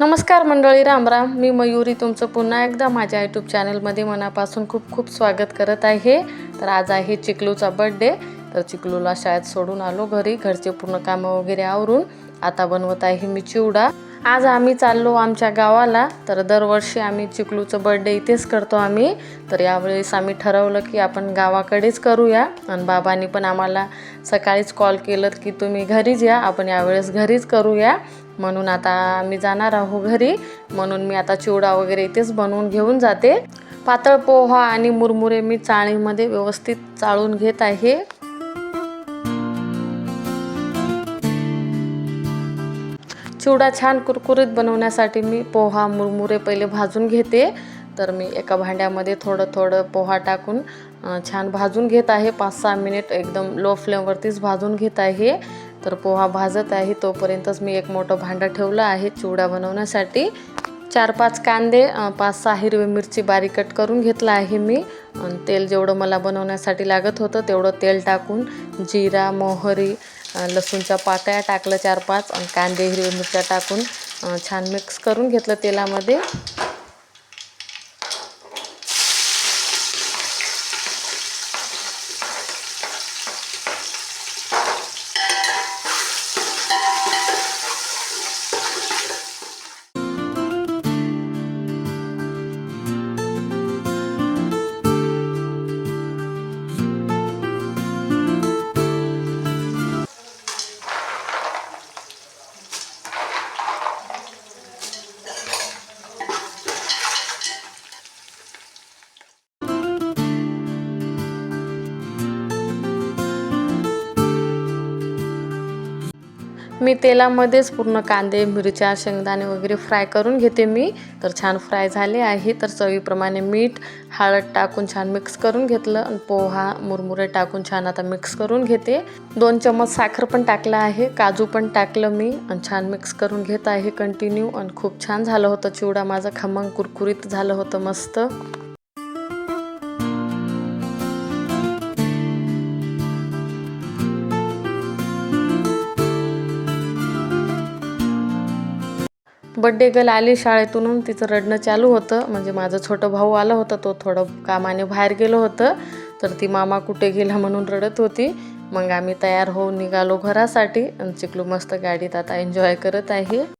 नमस्कार मंडळी रामराम मी मयुरी तुमचं पुन्हा एकदा माझ्या यूट्यूब चॅनलमध्ये मनापासून खूप खूप स्वागत करत आहे. तर आज आहे चिकलूचा बड्डे तर चिकलूला शाळेत सोडून आलो घरी घरचे पूर्ण कामं वगैरे आवरून. आता बनवत आहे मी चिवडा. आज आम्ही चाललो आमच्या गावाला. तर दरवर्षी आम्ही चिकलूचं बड्डे इथेच करतो आम्ही. तर यावेळेस आम्ही ठरवलं की आपण गावाकडेच करूया. आणि बाबांनी पण आम्हाला सकाळीच कॉल केलं की तुम्ही घरीच या. आपण यावेळेस घरीच करूया. म्हणून आता आम्ही जाणार आहो घरी. म्हणून मी आता चिवडा वगैरे इथेच बनवून घेऊन जाते. पातळ पोहा आणि मुरमुरे मी चाळीमध्ये व्यवस्थित चाळून घेत आहे. चिवडा छान कुरकुरीत बनवण्यासाठी मी पोहा मुरमुरे पहिले भाजून घेते. तर मी एका भांड्यामध्ये थोडं थोडं पोहा टाकून छान भाजून घेत आहे. पाच सहा मिनिट एकदम लो फ्लेमवरतीच भाजून घेत आहे. तर पोहा भाजत आहे तोपर्यंतच मी एक मोठं भांडं ठेवलं आहे चिवडा बनवण्यासाठी. चार पाच कांदे पाच सहा हिरवी मिरची बारीक कट करून घेतला आहे मी. आणि तेल जेवढं मला बनवण्यासाठी लागत होतं तेवढं तेल टाकून जिरा मोहरी लसूणच्या पाकळ्या टाकलं चार पाच. आणि कांदे हिरवी मिरच्या टाकून छान मिक्स करून घेतलं तेलामध्ये. मी तेलामध्येच पूर्ण कांदे मिरच्या शेंगदाणे वगैरे फ्राय करून घेते मी. तर छान फ्राय झाले आहे. तर चवीप्रमाणे मीठ हळद टाकून छान मिक्स करून घेतलं आणि पोहा मुरमुरे टाकून छान आता मिक्स करून घेते. दोन चम्मच साखर पण टाकलं आहे. काजू पण टाकलं मी आणि छान मिक्स करून घेत आहे कंटिन्यू. आणि खूप छान झालं होतं चिवडा माझा. खमंग कुरकुरीत झालं होतं मस्त. बड्डे गर्ल आली शाळेतून तिचं रडणं चालू होतं. म्हणजे माझं छोटं भाऊ आलं होतं तो थोडं कामाने बाहेर गेलो होतं. तर ती मामा कुठे गेला म्हणून रडत होती. मग आम्ही तयार होऊन निघालो घरासाठी. आणि चिकलू मस्त गाडीत आता एन्जॉय करत आहे.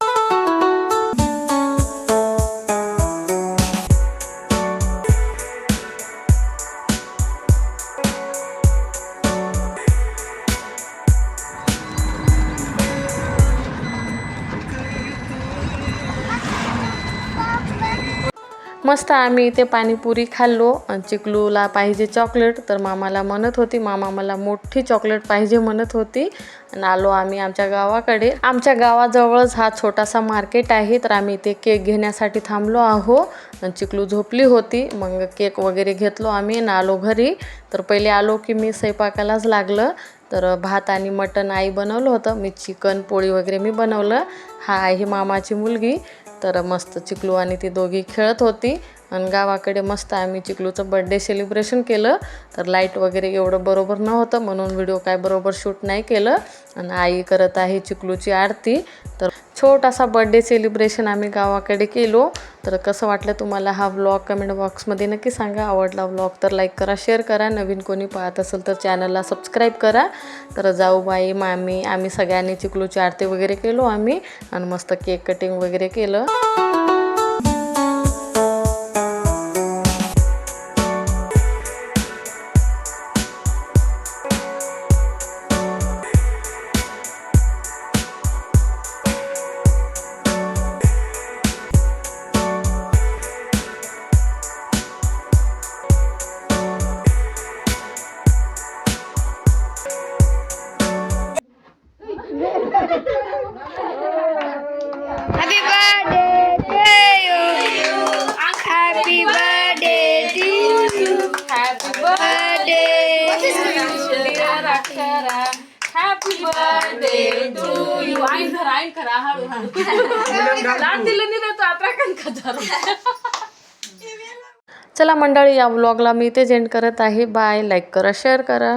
मस्त आम्ही इथे पाणीपुरी खाल्लो. आणि चिकलूला पाहिजे चॉकलेट तर मामाला म्हणत होती मामा मला मोठी चॉकलेट पाहिजे म्हणत होती. आणि आलो आम्ही आमच्या गावाकडे. आमच्या गावाजवळच हा छोटासा मार्केट आहे. तर आम्ही इथे केक घेण्यासाठी थांबलो आहो. आणि चिकलू झोपली होती. मग केक वगैरे घेतलो आम्ही आणि आलो घरी. तर पहिले आलो की मी स्वयंपाकालाच लागलं. तर भात आणि मटण आई बनवलं होतं. मी चिकन पोळी वगैरे मी बनवलं. हा आहे मामाची मुलगी. तर मस्त चिकलू आणि ती दोघी खेळत होती. आणि गावाकडे मस्त आम्ही चिकलूचं बड्डे सेलिब्रेशन केलं. तर लाइट वगैरे एवढं बरोबर नव्हतं म्हणून व्हिडिओ काय बरोबर शूट नाही केलं. आणि आई करत आहे चिकलूची आरती. तर छोटासा बड्डे सेलिब्रेशन आम्ही गावाकडे केलो. तर कसं वाटलं तुम्हाला हा व्लॉग कमेंट बॉक्समध्ये नक्की सांगा. आवडला व्लॉग तर लाईक करा शेअर करा. नवीन कोणी पाहत असेल तर चॅनलला सबस्क्राईब करा. तर जाऊ बाई मामी आम्ही सगळ्यांनी चिकलूची आरती वगैरे केलो आम्ही. आणि मस्त केक कटिंग वगैरे केलं. हॅपी बर्थडे टू यू आईन आईन करा हळू हळू दिलं नाही देतो आता चला मंडळी या व्लॉगला मी ते जेंड करत आहे. बाय लाईक करा शेअर करा.